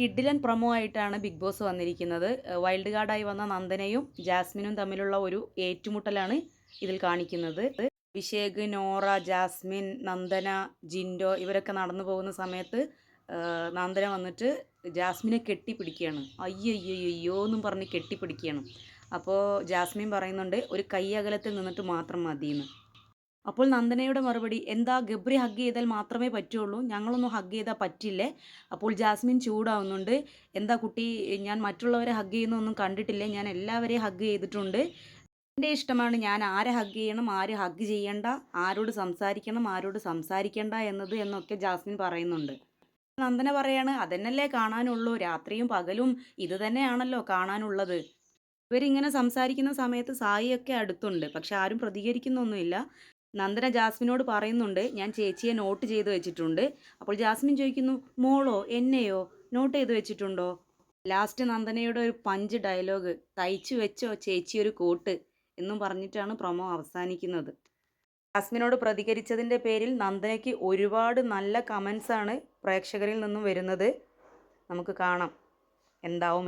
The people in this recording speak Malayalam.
കിഡിലൻ പ്രൊമോ ആയിട്ടാണ് ബിഗ് ബോസ് വന്നിരിക്കുന്നത്. വൈൽഡ് കാർഡായി വന്ന നന്ദനയും ജാസ്മിനും തമ്മിലുള്ള ഒരു ഏറ്റുമുട്ടലാണ് ഇതിൽ കാണിക്കുന്നത്. അഭിഷേക് നോറ ജാസ്മിൻ നന്ദന ജിൻഡോ ഇവരൊക്കെ നടന്നു പോകുന്ന സമയത്ത് നന്ദന വന്നിട്ട് ജാസ്മിനെ കെട്ടിപ്പിടിക്കുകയാണ്. അയ്യോ എന്നും പറഞ്ഞ് കെട്ടിപ്പിടിക്കുകയാണ്. അപ്പോൾ ജാസ്മിൻ പറയുന്നുണ്ട് ഒരു കൈ അകലത്തിൽ നിന്നിട്ട് മാത്രം മതിയെന്ന്. അപ്പോൾ നന്ദനയുടെ മറുപടി എന്താ ഗബ്രി ഹഗ് ചെയ്താൽ മാത്രമേ പറ്റുള്ളൂ? ഞങ്ങളൊന്നും ഹഗ് ചെയ്താൽ പറ്റില്ലേ? അപ്പോൾ ജാസ്മിൻ ചൂടാവുന്നുണ്ട്. എന്താ കുട്ടി ഞാൻ മറ്റുള്ളവരെ ഹഗ് ചെയ്യുന്നൊന്നും കണ്ടിട്ടില്ലേ? ഞാൻ എല്ലാവരെയും ഹഗ് ചെയ്തിട്ടുണ്ട്. എന്റെ ഇഷ്ടമാണ് ഞാൻ ആരെ ഹഗ് ചെയ്യണം ആര് ഹഗ് ചെയ്യണ്ട ആരോട് സംസാരിക്കണം ആരോട് സംസാരിക്കണ്ട എന്നത് എന്നൊക്കെ ജാസ്മിൻ പറയുന്നുണ്ട്. നന്ദന പറയാണ് അതെന്നല്ലേ കാണാനുള്ളൂ. രാത്രിയും പകലും ഇത് തന്നെയാണല്ലോ കാണാനുള്ളത്. ഇവരിങ്ങനെ സംസാരിക്കുന്ന സമയത്ത് സായിയൊക്കെ അടുത്തുണ്ട്. പക്ഷെ ആരും പ്രതികരിക്കുന്നൊന്നുമില്ല. നന്ദന ജാസ്മിനോട് പറയുന്നുണ്ട് ഞാൻ ചേച്ചിയെ നോട്ട് ചെയ്ത് വെച്ചിട്ടുണ്ട്. അപ്പോൾ ജാസ്മിൻ ചോദിക്കുന്നു മോളോ എന്നെയോ നോട്ട് ചെയ്ത് വെച്ചിട്ടുണ്ടോ? ലാസ്റ്റ് നന്ദനയുടെ ഒരു പഞ്ച് ഡയലോഗ് തയ്ച്ചു വെച്ചോ ചേച്ചി ഒരു കോട്ട് എന്നും പറഞ്ഞിട്ടാണ് പ്രൊമോ അവസാനിക്കുന്നത്. ജാസ്മിനോട് പ്രതികരിച്ചതിന്റെ പേരിൽ നന്ദനയ്ക്ക് ഒരുപാട് നല്ല കമൻസാണ് പ്രേക്ഷകരിൽ നിന്നും വരുന്നത്. നമുക്ക് കാണാം എന്താവും.